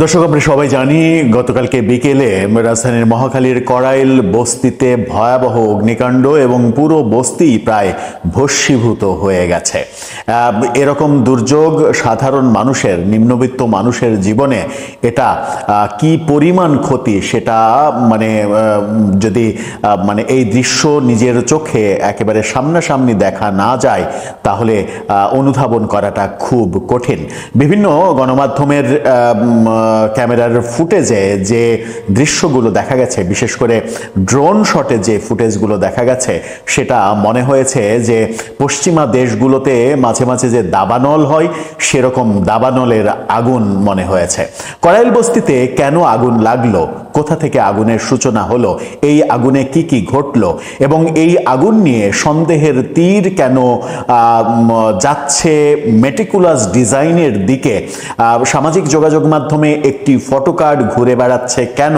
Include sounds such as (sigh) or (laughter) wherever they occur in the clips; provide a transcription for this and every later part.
দর্শক, আমরা সবাই জানি গতকালকে বিকেলে রাজধানীর মহাখালীর করাইল বস্তিতে ভয়াবহ অগ্নিকাণ্ড এবং পুরো বস্তি প্রায় ভস্মীভূত হয়ে গেছে। এরকম দুর্যোগ সাধারণ মানুষের, নিম্নবিত্ত মানুষের জীবনে এটা কি পরিমাণ ক্ষতি সেটা মানে যদি মানে এই দৃশ্য নিজের চোখে একেবারে সামনাসামনি দেখা না যায়, তাহলে অনুধাবন করাটা খুব কঠিন। বিভিন্ন গণমাধ্যমের ক্যামেরার ফুটেজে যে দৃশ্যগুলো দেখা গেছে, বিশেষ করে ড্রোন শটে যে ফুটেজগুলো দেখা গেছে, সেটা মনে হয়েছে যে পশ্চিমা দেশগুলোতে মাঝে মাঝে যে দাবানল হয়, সেরকম দাবানলের আগুন মনে হয়েছে। করাইল বস্তিতে কেন আগুন লাগল? কোথা থেকে আগুনের সূচনা হলো? এই আগুনে কি কি ঘটলো? এবং এই আগুন নিয়ে সন্দেহের তীর কেন যাচ্ছে? মেটিকুলাস ডিজাইনের দিকে সামাজিক যোগাযোগ মাধ্যমে একটি ফটোকার্ড ঘুরে বেড়াচ্ছে কেন?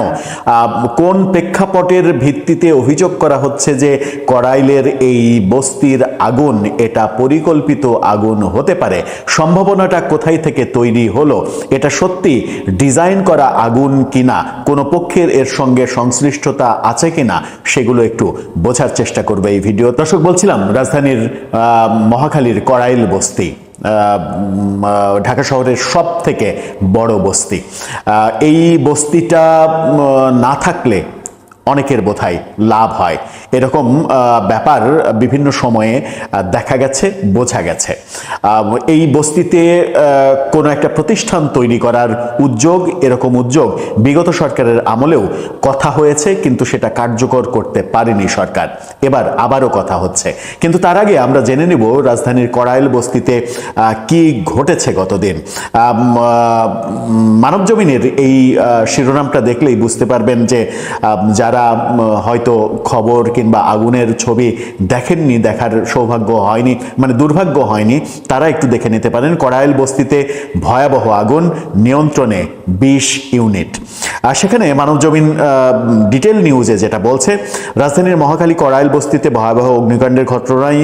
কোন প্রেক্ষাপটের ভিত্তিতে অভিযোগ করা হচ্ছে যে করাইলের এই বস্তির আগুন, এটা পরিকল্পিত আগুন হতে পারে? সম্ভাবনাটা কোথায় থেকে তৈরি হলো? এটা সত্যি ডিজাইন করা আগুন কিনা? কোনো পক্ষের এর সঙ্গে সংশ্লিষ্টতা আছে কিনা? সেগুলো একটু বোঝার চেষ্টা করবে এই ভিডিও। দর্শক, বলছিলাম, রাজধানীর মহাখালীর করাইল বস্তি। ঢাকা শহরের সব থেকে বড় বস্তি। এই বস্তিটা না থাকলে অনেকের বোধহয় লাভ হয়। এরকম ব্যাপার বিভিন্ন সময়ে দেখা গেছে, বোঝা গেছে। এই বস্তিতে কোনো একটা প্রতিষ্ঠান তৈরি করার উদ্যোগ, এরকম উদ্যোগ বিগত সরকারের আমলেও কথা হয়েছে, কিন্তু সেটা কার্যকর করতে পারেনি সরকার। এবার আবারও কথা হচ্ছে। কিন্তু তার আগে আমরা জেনে নিব রাজধানীর করাইল বস্তিতে কি ঘটেছে গতদিন। মানব জমিনের এই শিরোনামটা দেখলেই বুঝতে পারবেন যে যারা উম, হয়তো খবর কিংবা আগুনের ছবি দেখেননি দেখার সৌভাগ্য হয়নি মানে দুর্ভাগ্য হয়নি তারা একটু দেখে নিতে পারেন। করাইল বস্তিতে ভয়াবহ আগুন নিয়ন্ত্রণে বিশ ইউনিট। আর সেখানে মানবজমিন ডিটেল নিউজে যেটা বলছে রাজধানীর মহাখালী করাইল বস্তিতে ভয়াবহ অগ্নিকাণ্ডের ঘটনায়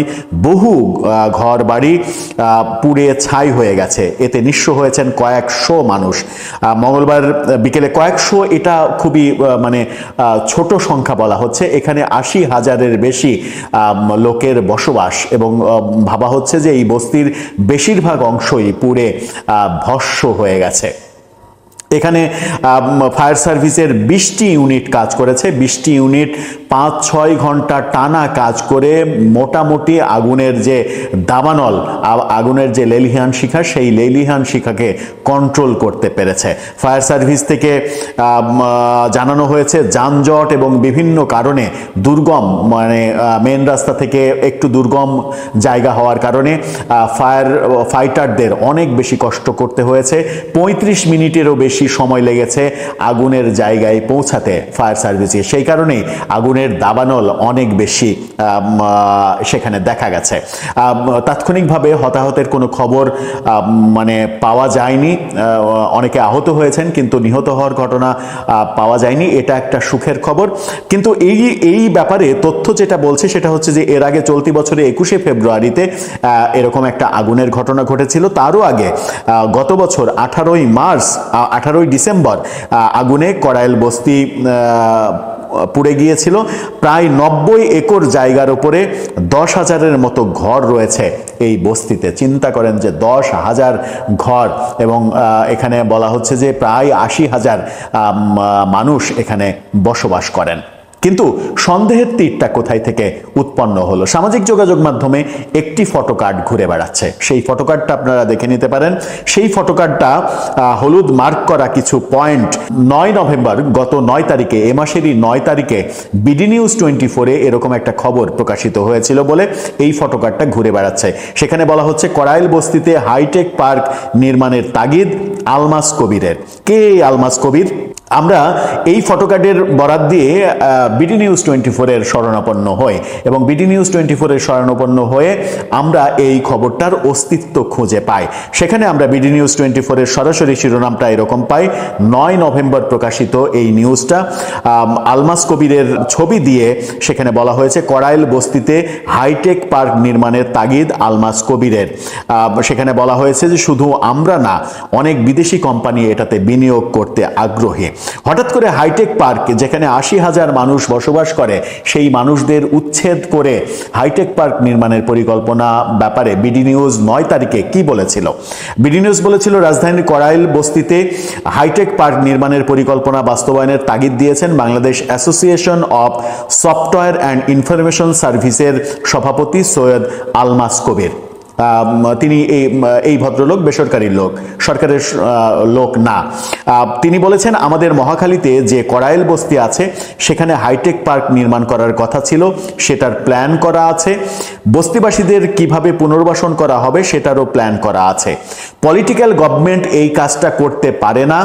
বহু ঘর বাড়ি পুড়ে ছাই হয়ে গেছে। এতে নিঃস্ব হয়েছেন কয়েকশো মানুষ। মঙ্গলবার বিকেলে কয়েকশো এটা খুবই মানে ছোট সংখ্যা বলা হচ্ছে। এখানে আশি হাজারের বেশি লোকের বসবাস এবং ভাবা হচ্ছে যে এই বস্তির বেশিরভাগ অংশই পুড়ে ভস্য হয়ে গেছে। এখানে ফায়ার সার্ভিসের বিশটি ইউনিট কাজ করেছে। বিশটি ইউনিট পাঁচ, ছয় ঘণ্টা টানা কাজ করে মোটামুটি আগুনের যে দাবানল আগুনের যে লেলিহান শিখা, সেই লেলিহান শিখাকে কন্ট্রোল করতে পেরেছে। ফায়ার সার্ভিস থেকে জানানো হয়েছে যানজট এবং বিভিন্ন কারণে দুর্গম মানে মেন রাস্তা থেকে একটু দুর্গম জায়গা হওয়ার কারণে ফায়ার, ফাইটারদের অনেক বেশি কষ্ট করতে হয়েছে। পঁয়ত্রিশ মিনিটেরও বেশি সময় লেগেছে আগুনের জায়গায় পৌঁছাতে ফায়ার সার্ভিসে। সেই কারণেই আগুনের দাবানল অনেক বেশি সেখানে দেখা গেছে। তাৎক্ষণিকভাবে হতাহতের কোনো খবর মানে পাওয়া যায়নি। অনেকে আহত হয়েছেন কিন্তু নিহত হওয়ার ঘটনা পাওয়া যায়নি। এটা একটা সুখের খবর। কিন্তু এই এই ব্যাপারে তথ্য যেটা বলছে সেটা হচ্ছে যে এর আগে চলতি বছরে একুশে ফেব্রুয়ারিতে এরকম একটা আগুনের ঘটনা ঘটেছিল। তারও আগে গত বছর আঠারোই মার্চ আঠারোই ডিসেম্বর আগুনে করাইল বস্তি পুড়ে গিয়েছিল। প্রায় নব্বই একর জায়গার উপরে দশ হাজারের মতো ঘর রয়েছে এই বস্তিতে। চিন্তা করেন যে দশ হাজার ঘর এবং এখানে বলা হচ্ছে যে প্রায় আশি হাজার মানুষ এখানে বসবাস করেন। কিন্তু সন্দেহের তীরটা কোথায় থেকে উৎপন্ন হলো? সামাজিক যোগাযোগ মাধ্যমে একটি ফটোকার্ড ঘুরে বেড়াচ্ছে। সেই ফটোকার্ডটা আপনারা দেখে নিতে পারেন। সেই ফটোকার্ডটা হলুদ মার্ক করা কিছু পয়েন্ট নয় নভেম্বর গত নয় তারিখে, এ মাসেরই নয় তারিখে বিডি নিউজ টোয়েন্টি ফোরে এরকম একটা খবর প্রকাশিত হয়েছিল বলে এই ফটোকার্ডটা ঘুরে বেড়াচ্ছে। সেখানে বলা হচ্ছে, করাইল বস্তিতে হাইটেক পার্ক নির্মাণের তাগিদ আলমাস কবিরের। কে আলমাস কবির? আমরা এই ফটোকার্ডের বরাত দিয়ে বিডি নিউজ টোয়েন্টি ফোরের শরণাপন্ন হই এবং বিডি নিউজ টোয়েন্টি ফোরের শরণাপন্ন হয়ে আমরা এই খবরটার অস্তিত্ব খুঁজে পাই। সেখানে আমরা বিডি নিউজ টোয়েন্টি ফোরের সরাসরি শিরোনামটা এরকম পাই, নয় নভেম্বর প্রকাশিত এই নিউজটা আলমাস কবিরের ছবি দিয়ে সেখানে বলা হয়েছে করাইল বস্তিতে হাইটেক পার্ক নির্মাণের তাগিদ আলমাস কবিরের। সেখানে বলা হয়েছে যে শুধু আমরা না, অনেক বিদেশি কোম্পানি এটাতে বিনিয়োগ করতে আগ্রহী। হঠাৎ করে হাইটেক পার্ক, যেখানে আশি হাজার মানুষ বসবাস করে, সেই মানুষদের উচ্ছেদ করে হাইটেক পার্ক নির্মাণের পরিকল্পনা ব্যাপারে বিডি নিউজ নয় তারিখে কি বলেছিল? বিডি নিউজ বলেছিল, রাজধানীর করাইল বস্তিতে হাইটেক পার্ক নির্মাণের পরিকল্পনা বাস্তবায়নের তাগিদ দিয়েছেন Bangladesh association of software and information সার্ভিসের সভাপতি সৈয়দ আলমাস কবির। তিনি এই এই ভদ্রলোক বেসরকারি লোক, সরকারের লোক না। তিনি বলেছেন, আমাদের মহাখালীতে যে করাইল বস্তি আছে, সেখানে হাইটেক পার্ক নির্মাণ করার কথা ছিল, সেটার প্ল্যান করা আছে। বস্তিবাসীদের কীভাবে পুনর্বাসন করা হবে, সেটারও প্ল্যান করা আছে। পলিটিক্যাল গভর্নমেন্ট এই কাজটা করতে পারে না,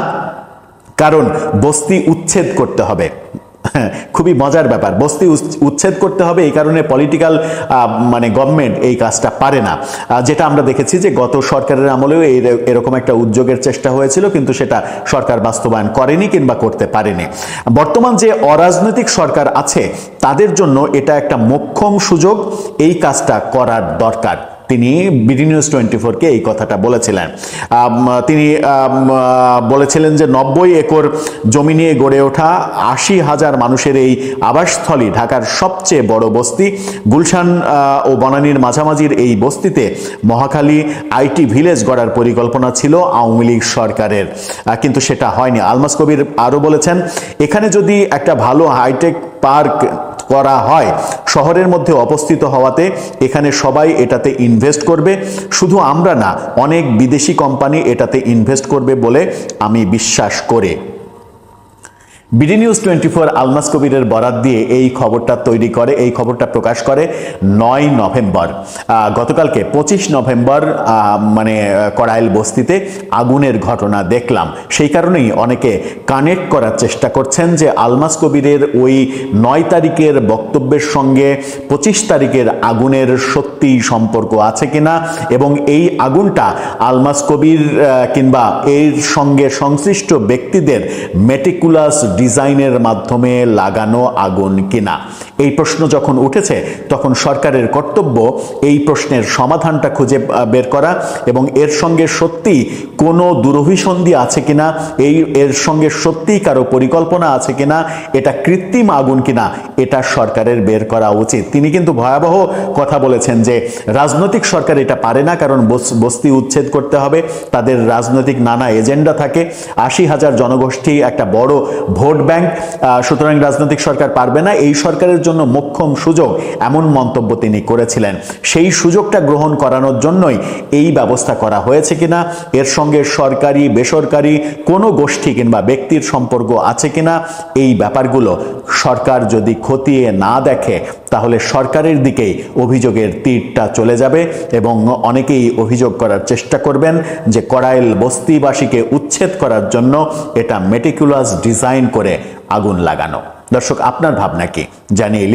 কারণ বস্তি উচ্ছেদ করতে হবে। (laughs) খুবই মজার ব্যাপার। বস্তি উচ- উচ্ছেদ করতে হবে এই কারণে পলিটিক্যাল মানে গভর্নমেন্ট এই কাজটা পারে না। যেটা আমরা দেখেছি যে গত সরকারের আমলেও এই এরকম একটা উদ্যোগের চেষ্টা হয়েছিল, কিন্তু সেটা সরকার বাস্তবায়ন করেনি কিংবা করতে পারেনি। বর্তমান যে অরাজনৈতিক সরকার আছে, তাদের জন্য এটা একটা মোক্ষম সুযোগ এই কাজটা করার দরকার। তিনি বিডি নিউজ টোয়েন্টি ফোরকে এই কথাটা বলেছিলেন। তিনি বলেছিলেন যে নব্বই একর জমি নিয়ে গড়ে ওঠা আশি হাজার মানুষের এই আবাসস্থলী ঢাকার সবচেয়ে বড় বস্তি। গুলশান ও বনানীর মাঝামাঝির এই বস্তিতে মহাখালী আইটি ভিলেজ গড়ার পরিকল্পনা ছিল আওয়ামী লীগ সরকারের। কিন্তু সেটা হয়নি। আলমাস কবির আরও বলেছেন, এখানে যদি একটা ভালো হাইটেক পার্ক করা হয়। শহরের মধ্যে অবস্থিত হওয়াতে এখানে সবাই এটাতে ইনভেস্ট করবে। শুধু আমরা না, অনেক বিদেশি কোম্পানি এটাতে ইনভেস্ট করবে বলে আমি বিশ্বাস করে। BD news twenty four Almas কবিরের বরাত দিয়ে এই খবরটা তৈরি করে, এই খবরটা প্রকাশ করে নয় নভেম্বর। গতকালকে পঁচিশ নভেম্বর মানে কড়াইল বস্তিতে আগুনের ঘটনা দেখলাম। সেই কারণেই অনেকে কানেক্ট করার চেষ্টা করছেন যে আলমাস কবিরের ওই নয় তারিখের বক্তব্যের সঙ্গে পঁচিশ তারিখের আগুনের সত্যি সম্পর্ক আছে কিনা এবং এই আগুনটা আলমাস কবির কিংবা এর সঙ্গে সংশ্লিষ্ট ব্যক্তিদের মেটিকুলাস ডিজাইনের মাধ্যমে লাগানো আগুন কিনা? এই প্রশ্ন যখন উঠেছে, তখন সরকারের কর্তব্য এই প্রশ্নের সমাধানটা খুঁজে বের করা এবং এর সঙ্গে সত্যি কোনো দুরভিসন্ধি আছে কিনা, এই এর সঙ্গে সত্যিই কারও পরিকল্পনা আছে কিনা, এটা কৃত্রিম আগুন কিনা, এটা সরকারের বের করা উচিত। তিনি কিন্তু ভয়াবহ কথা বলেছেন যে রাজনৈতিক সরকার এটা পারে না, কারণ বস- বস্তি উচ্ছেদ করতে হবে, তাদের রাজনৈতিক নানা এজেন্ডা থাকে। আশি হাজার জনগোষ্ঠী একটা বড় ভোট ব্যাংক সুতরাং রাজনৈতিক সরকার পারবে না। এই সরকারের জন্য মোক্ষম সুযোগ এমন মন্তব্য তিনি করেছিলেন। সেই সুযোগটা গ্রহণ করানোর জন্যই এই ব্যবস্থা করা হয়েছে কিনা, এর সঙ্গে সরকারি, বেসরকারি কোনো গোষ্ঠী কিংবা ব্যক্তির সম্পর্ক আছে কিনা, এই ব্যাপারগুলো সরকার যদি খতিয়ে না দেখে, তাহলে সরকারের দিকেই অভিযোগের তীরটা চলে যাবে এবং অনেকেই অভিযোগ করার চেষ্টা করবেন যে করাইল বস্তিবাসীকে উচ্ছেদ করার জন্য এটা মেটিকুলাস ডিজাইন করে আগুন লাগানো দর্শক আপনার ভাবনা কি জানিয়ে।